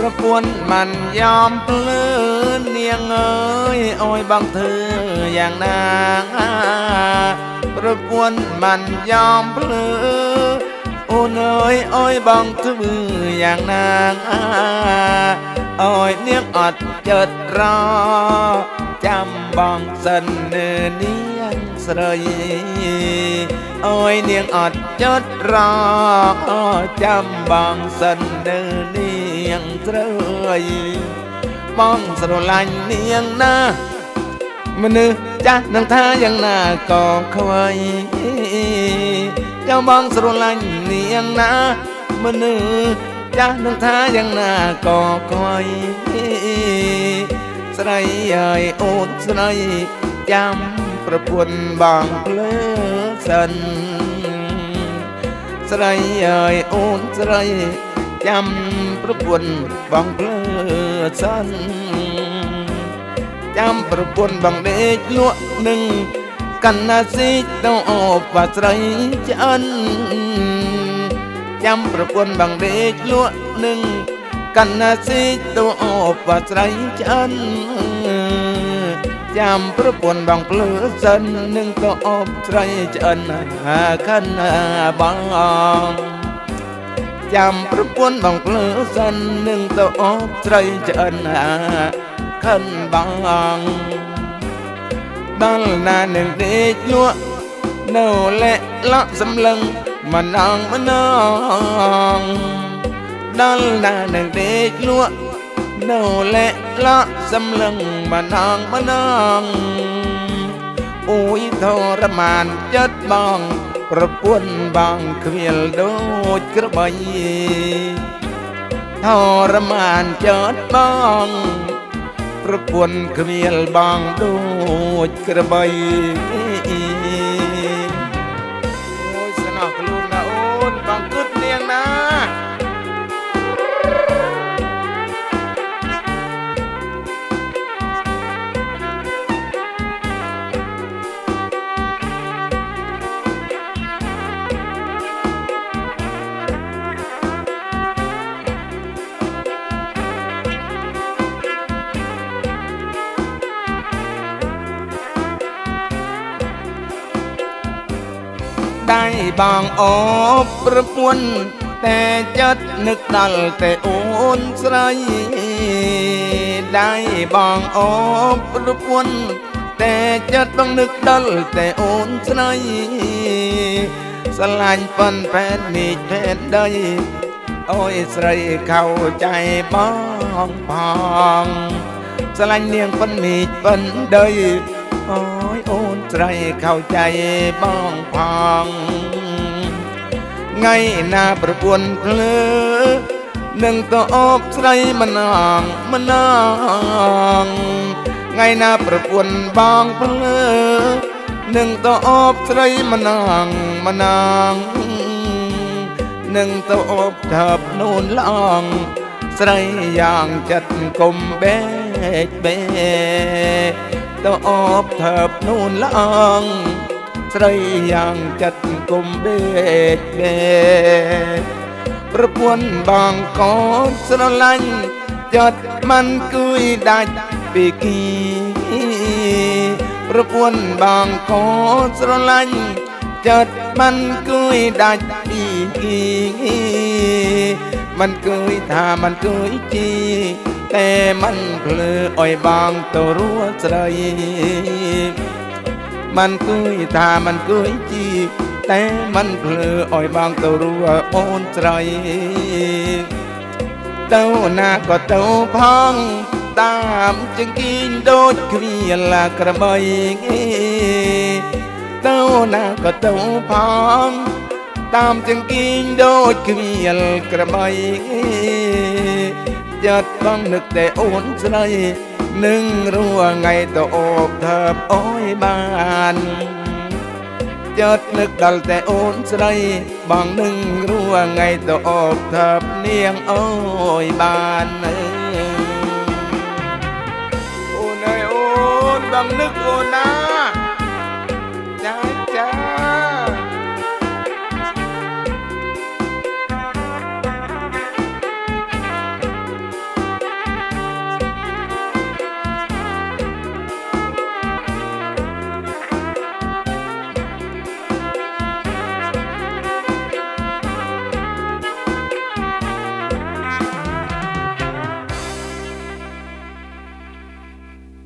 ประปวนมันยอมเพลินเนียงเอ้ยโอ้ยบังเธออย่างนางประปวนมันยอมเพลินโอ้เนยโอ้ยบังเธออย่างนางโอ้ยเนียงอดเจิดรอจำบังสันเนเนียงสรยโอ้ยเนียงอดจดรอจำบางสันเดอเนียงเตยมองสนเนี នាងត្រើយបងស្រឡាញ់នាងណាមនុស្សចាស់នឹងថាយ៉ាងណាក៏ខ្វៃចៅបងស្រឡាញ់នាងណាមនុស្សចាស់នឹងថាយ៉ាងណាក៏ខ្វៃស្រីអើយអូនស្រីចាំប្រពន្ធបងភ្លើសិនស្រីអើយអូនស្រី ចាំប្រពន្ធបងភ្លើសិនចាំប្រពន្ធបងដេកលក់នឹងកណាស៊ីទៅអបបាស្រីឆ្អិនចាំប្រពន្ធបងដេកលក់នឹងកណាស៊ីទៅអបបាស្រីឆ្អិនចាំប្រពន្ធបងភ្លឺសិននឹងក៏អបស្រីឆ្អិនហាខណ្ឌបង ចាំប្រពន្ធបងភ្លើសិននឹងទៅអបស្រីឆ្អិនខិនបងដល់ណានឹងដេកលក់នៅលាក់លក់សម្លឹងមិនអងមិនអងដល់ណានឹងដេកលក់នៅលាក់លក់សម្លឹងមិនអងមិនអងអូយទរមានចិត្តបង ប្រពន្ធបាងគ្មានដូចក្របីថរមានចត់បងប្រពន្ធគ្មានបងដូចក្របី ได้บางอบประปวน แต่จัดนึกดัลแต่โอนสไรได้บางอบประปวน แต่จัดต้องนึกดัลแต่โอนสไรสลายปันแผนมีแผนใดโอ้ยสเข้าใจบ้องพอง สลายเนียงปันมีปันใด โอ้ยโอนใจเข้าใจบ้องพองไงหน้าประปวนเพลอหนึ่งก็อบใส่มันนางมันนางไงหน้าประปวนบางเพลอหนึ่งก็อบใส่มันนางมันนางหนึ่งตัวอบทับนูนลองใส่อย่างจัดกลมเบ๊กเบ๊ก ตัวอบเถิบนูนละองใส่อย่างจัดกลมเบ็ดเบ็ดประปวนบางกอดสลลันจัดมันกุยดัดปีกีประปวนบางกอดสลลันจัดมันกุย แต่มันเพลออ้อยบางตัวรัวใจมันกุยทามันกุยจีแต่มันเพลออ้อยบางตัวรัวโอนใจเต้าหน้าก็เต้าพองตามจึงกินโดดเคลียลากระบายเต้าหน้าก็เต้าพองตามจึงกินโดดเคลียลกระบาย จัดบังนึกแต่โอนสไลหนึ่งรู้ว่าไงต่ออกเถิบอ้อยบานจัดนึกดัลแต่โอนสไลบางหนึ่งรู้ว่าไงต่ออกเถิบเนียงอ้อยบานเออโอนเอ้ยโอนบางนึกโอนนะ